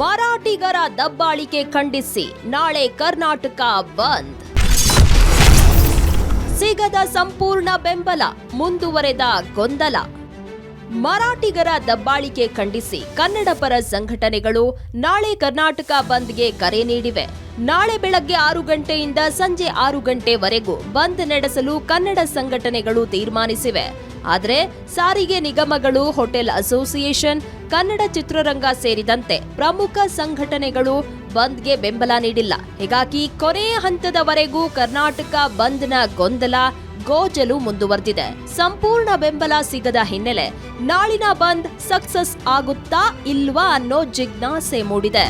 ಮರಾಠಿಗರ ದಬ್ಬಾಳಿಕೆ ಖಂಡಿಸಿ. ನಾಳೆ ಕರ್ನಾಟಕ ಬಂದ್. ಸಿಗದ ಸಂಪೂರ್ಣ ಬೆಂಬಲ, ಮುಂದುವರೆದ ಗೊಂದಲ. ಮರಾಠಿಗರ ದಬ್ಬಾಳಿಕೆ ಖಂಡಿಸಿ. ಕನ್ನಡ ಪರ ಸಂಘಟನೆಗಳು ನಾಳೆ ಕರ್ನಾಟಕ ಬಂದ್ಗೆ ಕರೆ ನೀಡಿವೆ. ನಾಳೆ ಬೆಳಗ್ಗೆ ಆರು ಗಂಟೆಯಿಂದ ಸಂಜೆ ಆರು ಗಂಟೆವರೆಗೂ ಬಂದ್ ನಡೆಸಲು ಕನ್ನಡ ಸಂಘಟನೆಗಳು ತೀರ್ಮಾನಿಸಿವೆ. ಆದರೆ ಸಾರಿಗೆ ನಿಗಮಗಳು, ಹೋಟೆಲ್ ಅಸೋಸಿಯೇಷನ್, ಕನ್ನಡ ಚಿತ್ರರಂಗ ಸೇರಿದಂತೆ ಪ್ರಮುಖ ಸಂಘಟನೆಗಳು ಬಂದ್ಗೆ ಬೆಂಬಲ ನೀಡಿಲ್ಲ. ಹೀಗಾಗಿ ಕೊನೆಯ ಹಂತದವರೆಗೂ ಕರ್ನಾಟಕ ಬಂದ್ನ ಗೊಂದಲ, ಗೋಜಲು ಮುಂದುವರೆದಿದೆ. ಸಂಪೂರ್ಣ ಬೆಂಬಲ ಸಿಗದ ಹಿನ್ನೆಲೆ ನಾಳಿನ ಬಂದ್ ಸಕ್ಸಸ್ ಆಗುತ್ತಾ ಇಲ್ವಾ ಅನ್ನೋ ಜಿಜ್ಞಾಸೆ ಮೂಡಿದೆ.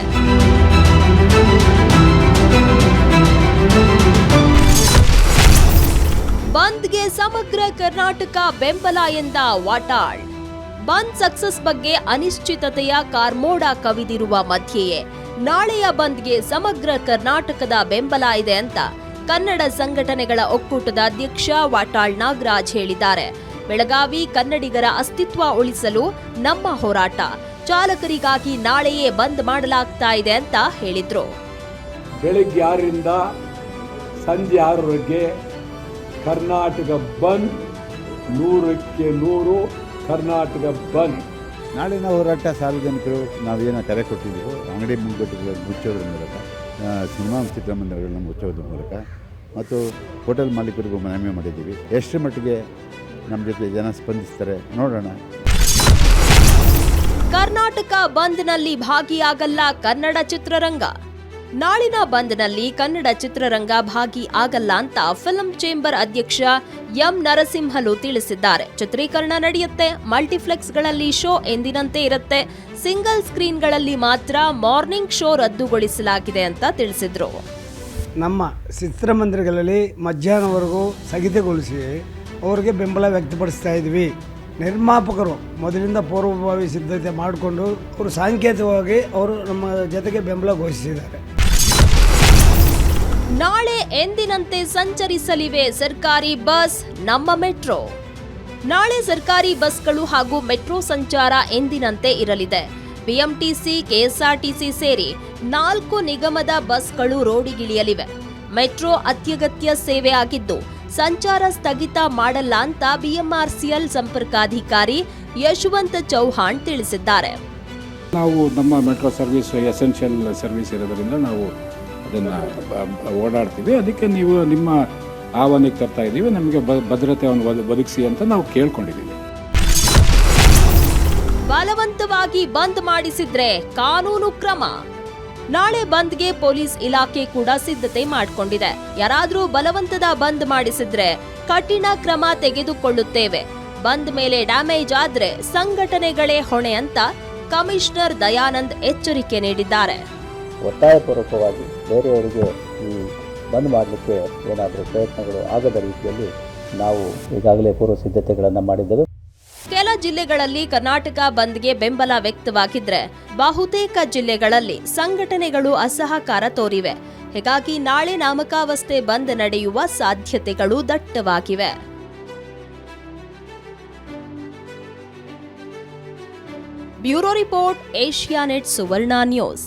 ಬಂದ್ಗೆ ಸಮಗ್ರ ಕರ್ನಾಟಕ ಬೆಂಬಲ ಎಂದ ವಾಟಾಳ್. ಬಂದ್ ಸಕ್ಸಸ್ ಬಗ್ಗೆ ಅನಿಶ್ಚಿತತೆಯ ಕಾರ್ಮೋಡ ಕವಿದಿರುವ ಮಧ್ಯೆಯೇ, ನಾಳೆಯ ಬಂದ್ಗೆ ಸಮಗ್ರ ಕರ್ನಾಟಕದ ಬೆಂಬಲ ಇದೆ ಅಂತ ಕನ್ನಡ ಸಂಘಟನೆಗಳ ಒಕ್ಕೂಟದ ಅಧ್ಯಕ್ಷ ವಾಟಾಳ್ ನಾಗರಾಜ್ ಹೇಳಿದ್ದಾರೆ. ಬೆಳಗಾವಿ ಕನ್ನಡಿಗರ ಅಸ್ತಿತ್ವ ಉಳಿಸಲು ನಮ್ಮ ಹೋರಾಟ, ಚಾಲಕರಿಗಾಗಿ ನಾಳೆಯೇ ಬಂದ್ ಮಾಡಲಾಗ್ತಾ ಇದೆ ಅಂತ ಹೇಳಿದ್ರು. ಬೆಳಗ್ಗೆ ಆರರಿಂದ ಸಂಜೆ ಆರರವರೆಗೆ ಕರ್ನಾಟಕ ಬಂದ್ ನೂರಕ್ಕೆ ನೂರು ಕರ್ನಾಟಕ ಬಂದ್. ನಾಡಿನ ಹೋರಾಟ ಸಾರ್ವಜನಿಕರು ನಾವೇನೋ ಕರೆ ಕೊಟ್ಟಿದ್ದೀವೋ ಅಂಗಡಿ ಮುಂಗಟ್ಟುಗಳನ್ನು ಮುಚ್ಚೋದ್ರ ಮೂಲಕ ಆ, ಸಿನಿಮಾ ಚಿತ್ರಮಂದಿರಗಳನ್ನು ಮುಚ್ಚೋದ್ರ ಮೂಲಕ ಮತ್ತು ಹೋಟೆಲ್ ಮಾಲೀಕರಿಗೂ ಮನವಿ ಮಾಡಿದ್ದೀವಿ. ಎಷ್ಟು ಮಟ್ಟಿಗೆ ನಮ್ಮ ಜೊತೆ ಜನ ಸ್ಪಂದಿಸ್ತಾರೆ ನೋಡೋಣ. ಕರ್ನಾಟಕ ಬಂದ್ನಲ್ಲಿ ಭಾಗಿಯಾಗಲ್ಲ ಕನ್ನಡ ಚಿತ್ರರಂಗ. ನಾಳಿನ ಬಂದ್ನಲ್ಲಿ ಕನ್ನಡ ಚಿತ್ರರಂಗ ಭಾಗಿ ಆಗಲ್ಲ ಅಂತ ಫಿಲಂ ಚೇಂಬರ್ ಅಧ್ಯಕ್ಷ ಎಂ ನರಸಿಂಹಲು ತಿಳಿಸಿದ್ದಾರೆ. ಚಿತ್ರೀಕರಣ ನಡೆಯುತ್ತೆ, ಮಲ್ಟಿಪ್ಲೆಕ್ಸ್ಗಳಲ್ಲಿ ಶೋ ಎಂದಿನಂತೆ ಇರುತ್ತೆ. ಸಿಂಗಲ್ ಸ್ಕ್ರೀನ್ಗಳಲ್ಲಿ ಮಾತ್ರ ಮಾರ್ನಿಂಗ್ ಶೋ ರದ್ದುಗೊಳಿಸಲಾಗಿದೆ ಅಂತ ತಿಳಿಸಿದ್ರು. ನಮ್ಮ ಚಿತ್ರಮಂದಿರಗಳಲ್ಲಿ ಮಧ್ಯಾಹ್ನವರೆಗೂ ಸ್ಥಗಿತಗೊಳಿಸಿ ಅವರಿಗೆ ಬೆಂಬಲ ವ್ಯಕ್ತಪಡಿಸ್ತಾ ಇದ್ವಿ. ನಿರ್ಮಾಪಕರು ಮೊದಲಿಂದ ಪೂರ್ವಭಾವಿ ಸಿದ್ಧತೆ ಮಾಡಿಕೊಂಡು ಅವರು ಸಾಂಕೇತಿಕವಾಗಿ ಅವರು ನಮ್ಮ ಜೊತೆಗೆ ಬೆಂಬಲ ಘೋಷಿಸಿದ್ದಾರೆ. ನಾಳೆ ಎಂದಿನಂತೆ ಸಂಚರಿಸಲಿವೆ ಸರ್ಕಾರಿ ಬಸ್ ನಮ್ಮ ಮೆಟ್ರೋ. ನಾಳೆ ಸರ್ಕಾರಿ ಬಸ್ಗಳು ಹಾಗೂ ಮೆಟ್ರೋ ಸಂಚಾರ ಎಂದಿನಂತೆ ಇರಲಿದೆ. ಬಿಎಂಟಿಸಿ, ಕೆಎಸ್ಆರ್ಟಿಸಿ ಸೇರಿ ನಾಲ್ಕು ನಿಗಮದ ಬಸ್ಗಳು ರೋಡಿಗಿಳಿಯಲಿವೆ. ಮೆಟ್ರೋ ಅತ್ಯಗತ್ಯ ಸೇವೆ ಆಗಿದ್ದು, ಸಂಚಾರ ಸ್ಥಗಿತ ಮಾಡಲ್ಲ ಅಂತ ಬಿಎಂಆರ್ಸಿಎಲ್ ಸಂಪರ್ಕಾಧಿಕಾರಿ ಯಶವಂತ್ ಚೌಹಾಣ್ ತಿಳಿಸಿದ್ದಾರೆ. ನಾವು ನಮ್ಮ ಮೆಟ್ರೋ ಸರ್ವಿಸ್, ಎಸೆನ್ಷಿಯಲ್ ಸರ್ವಿಸ್ ಇರೋದರಿಂದ ನಾವು ಅದನ್ನು ಓಡಾಡ್ತೀವಿ. ಅದಕ್ಕೆ ನೀವು ನಿಮ್ಮ ಆಹ್ವಾನಕ್ಕೆ ತರ್ತಾ ಇದ್ದೀವಿ. ನಮಗೆ ಭದ್ರತೆ ಅವನು ಒದ- ಒದಗಿಸಿ ಅಂತ ನಾವು ಕೇಳ್ಕೊಂಡಿದ್ದೀವಿ. ಬಲವಂತವಾಗಿ ಬಂದ್ ಮಾಡಿಸಿದ್ರೆ ಕಾನೂನು ಕ್ರಮ. ನಾಳೆ ಬಂದ್ಗೆ ಪೊಲೀಸ್ ಇಲಾಖೆ ಕೂಡ ಸಿದ್ಧತೆ ಮಾಡಿಕೊಂಡಿದೆ. ಯಾರಾದರೂ ಬಲವಂತದ ಬಂದ್ ಮಾಡಿಸಿದ್ರೆ ಕಠಿಣ ಕ್ರಮ ತೆಗೆದುಕೊಳ್ಳುತ್ತೇವೆ. ಬಂದ್ ಮೇಲೆ ಡ್ಯಾಮೇಜ್ ಆದ್ರೆ ಸಂಘಟನೆಗಳೇ ಹೊಣೆ ಅಂತ ಕಮಿಷನರ್ ದಯಾನಂದ್ ಎಚ್ಚರಿಕೆ ನೀಡಿದ್ದಾರೆ. ಒತ್ತಾಯಪೂರ್ವಕವಾಗಿ ಬೇರೆಯವರಿಗೆ ಈ ಬಂದ್ ಮಾಡಲಿಕ್ಕೆ ಏನಾದರೂ ಪ್ರಯತ್ನಗಳು ಆಗದ ರೀತಿಯಲ್ಲಿ ನಾವು ಈಗಾಗಲೇ ಪೂರ್ವ ಸಿದ್ಧತೆಗಳನ್ನು ಮಾಡಿದ್ದೇವೆ. ಕೆಲ ಜಿಲ್ಲೆಗಳಲ್ಲಿ ಕರ್ನಾಟಕ ಬಂದ್ಗೆ ಬೆಂಬಲ ವ್ಯಕ್ತವಾಗಿದ್ರೆ ಬಹುತೇಕ ಜಿಲ್ಲೆಗಳಲ್ಲಿ ಸಂಘಟನೆಗಳು ಅಸಹಕಾರ ತೋರಿವೆ. ಹೀಗಾಗಿ ನಾಳೆ ನಾಮಕಾವಸ್ಥೆ ಬಂದ್ ನಡೆಯುವ ಸಾಧ್ಯತೆಗಳು ದಟ್ಟವಾಗಿವೆ. Bureau report Asianet Suvarna news.